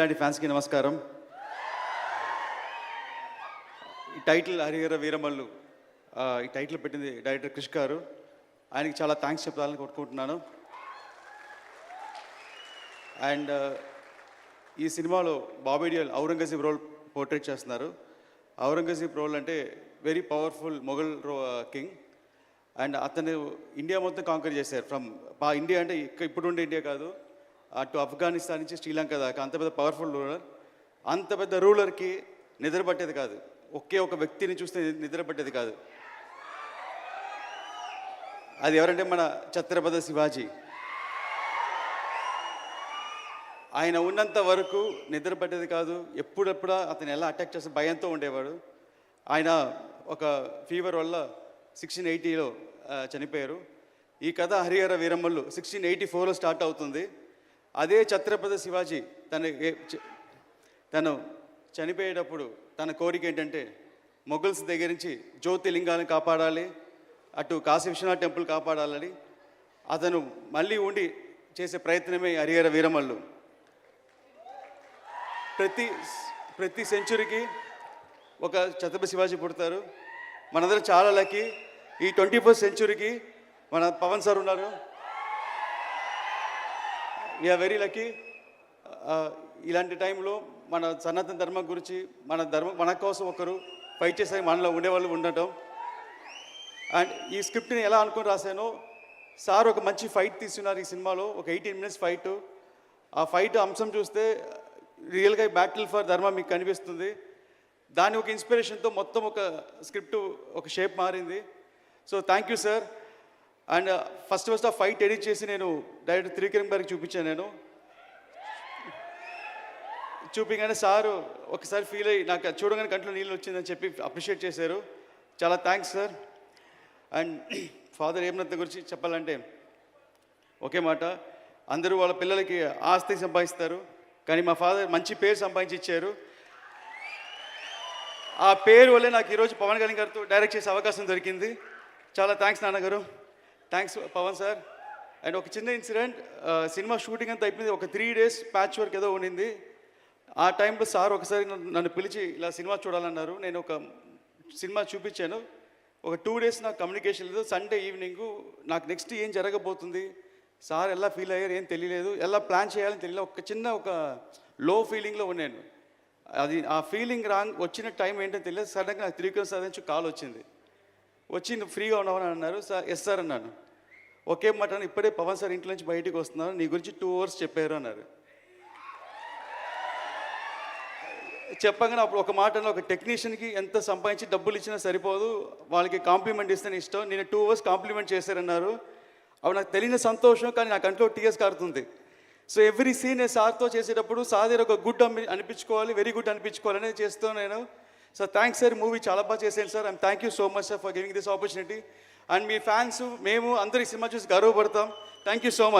ఇలాంటి ఫ్యాన్స్కి నమస్కారం. ఈ టైటిల్ హరిహర వీరమల్లు ఈ టైటిల్ పెట్టింది డైరెక్టర్ క్రిష్ గారు. ఆయనకి చాలా థ్యాంక్స్ చెప్పాలని కొట్టుకుంటున్నాను అండ్ ఈ సినిమాలో బాబేడియల్ ఔరంగజీబ్ రోల్ పోర్ట్రేట్ చేస్తున్నారు. ఔరంగజీబ్ రోల్ అంటే వెరీ పవర్ఫుల్ మొఘల్ రో కింగ్. అండ్ అతను ఇండియా మొత్తం కాంకర్ చేశారు. ఫ్రమ్ బా ఇండియా అంటే ఇక్క ఇప్పుడు ఉండే ఇండియా కాదు. అటు ఆఫ్ఘనిస్తాన్ నుంచి శ్రీలంక దాకా అంత పెద్ద పవర్ఫుల్ రూలర్ అంత పెద్ద రూలర్కి నిద్రపట్టేది కాదు. ఒకే ఒక వ్యక్తిని చూస్తే నిద్ర పట్టేది కాదు. అది ఎవరంటే మన ఛత్రపతి శివాజీ. ఆయన ఉన్నంత వరకు నిద్ర పట్టేది కాదు. ఎప్పుడెప్పుడు అతను ఎలా అటాక్ చేస్తే భయంతో ఉండేవాడు. ఆయన ఒక ఫీవర్ వల్ల సిక్స్టీన్ ఎయిటీలో చనిపోయారు. ఈ కథ హరిహర వీరమ్మలు సిక్స్టీన్ ఎయిటీ ఫోర్లో స్టార్ట్ అవుతుంది. అదే ఛత్రపతి శివాజీ తన తను చనిపోయేటప్పుడు తన కోరిక ఏంటంటే మొఘల్స్ దగ్గర నుంచి జ్యోతిలింగాన్ని కాపాడాలి అటు కాశీ విశ్వనాథ్ టెంపుల్ కాపాడాలని. అతను మళ్ళీ ఉండి చేసే ప్రయత్నమే హరిహర వీరమల్లు. ప్రతి ప్రతి సెంచురీకి ఒక ఛత్రపతి శివాజీ పుడతారు. మనందరం చాలా లక్కీ. ఈ ట్వంటీ ఫస్ట్ సెంచురీకి మన పవన్ సార్ ఉన్నారు. వీఆర్ వెరీ లక్కీ ఇలాంటి టైంలో మన సనాతన ధర్మం గురించి మన ధర్మం మన కోసం ఒకరు ఫైట్ చేసే మనలో ఉండేవాళ్ళు ఉండటం. అండ్ ఈ స్క్రిప్ట్ని ఎలా అనుకుని రాశానో సార్ ఒక మంచి ఫైట్ తీసుకున్నారు ఈ సినిమాలో ఒక ఎయిటీన్ మినిట్స్ ఫైట్ ఆ ఫైట్ అంశం చూస్తే రియల్గా బ్యాటిల్ ఫర్ ధర్మ మీకు కనిపిస్తుంది. దాని ఒక ఇన్స్పిరేషన్తో మొత్తం ఒక స్క్రిప్ట్ ఒక షేప్ మారింది. So thank you sir and first first ఆ ఫైట్ ఎడిట్ చేసి నేను డైరెక్ట్ త్రివిక్రమ్ గారికి చూపించాను నేను. చూపించగానే సారు ఒకసారి ఫీల్ అయ్యి నాకు చూడగానే కంట్లో నీళ్ళు వచ్చిందని చెప్పి అప్రిషియేట్ చేశారు. చాలా థ్యాంక్స్ సార్ అండ్ ఫాదర్ ఏమనంత గురించి చెప్పాలంటే ఒకే మాట. అందరూ వాళ్ళ పిల్లలకి ఆస్తి సంపాదిస్తారు కానీ మా ఫాదర్ మంచి పేరు సంపాదించి ఇచ్చారు ఆ పేరు వల్లే నాకు ఈరోజు పవన్ కళ్యాణ్ గారితో డైరెక్ట్ చేసే అవకాశం దొరికింది. చాలా థ్యాంక్స్ నాన్నగారు. థ్యాంక్స్ పవన్ సార్ అండ్ ఒక చిన్న ఇన్సిడెంట్ సినిమా షూటింగ్ అంతా అయిపోయింది. ఒక త్రీ డేస్ ప్యాచ్ వర్క్ ఏదో ఉండింది. ఆ టైంలో సార్ ఒకసారి నన్ను- నన్ను పిలిచి ఇలా సినిమా చూడాలన్నారు. నేను ఒక సినిమా చూపించాను. ఒక టూ డేస్ నాకు కమ్యూనికేషన్ లేదు. సండే ఈవినింగ్ నాకు నెక్స్ట్ ఏం జరగబోతుంది? సార్ ఎలా ఫీల్ అయ్యారు? ఏం తెలియలేదు. ఎలా ప్లాన్ చేయాలని తెలియలేదు. ఒక చిన్న ఒక లో ఫీలింగ్లో ఉన్నాను. అది ఆ ఫీలింగ్ రాంగ్ వచ్చిన టైం ఏంటో తెలియదు సడన్గా నాకు త్రివిక్రమ్ సార్ నుంచి కాల్ వచ్చింది. వచ్చి నువ్వు ఫ్రీగా ఉన్నావని అన్నారు. సార్ ఎస్ సార్ అన్నాను. ఒకే మాట ఇప్పుడే పవన్ సార్ ఇంట్లో నుంచి బయటకు వస్తున్నారు. నీ గురించి టూ అవర్స్ చెప్పారు అన్నారు. చెప్పగానే అప్పుడు ఒక మాట ఒక టెక్నీషియన్కి ఎంత సంపాదించి డబ్బులు ఇచ్చినా సరిపోదు. వాళ్ళకి కాంప్లిమెంట్ ఇస్తే ఇష్టం. నేను టూ అవర్స్ కాంప్లిమెంట్ చేశారన్నారు. అవి నాకు తెలియని సంతోషం కానీ నా కంట్లో టీఎస్ కారుతుంది. సో ఎవ్రీ సీన్ నేను సార్తో చేసేటప్పుడు సార్ దగ్గర ఒక గుడ్ అనిపించుకోవాలి వెరీ గుడ్ అనిపించుకోవాలనే చేస్తూ నేను సార్ థ్యాంక్స్ సార్ మూవీ చాలా బాగా చేశాను sir and thank you so much sir for giving this opportunity and me fans మేము అందరి సినిమా చూసి గర్వపడతాం. Thank you so much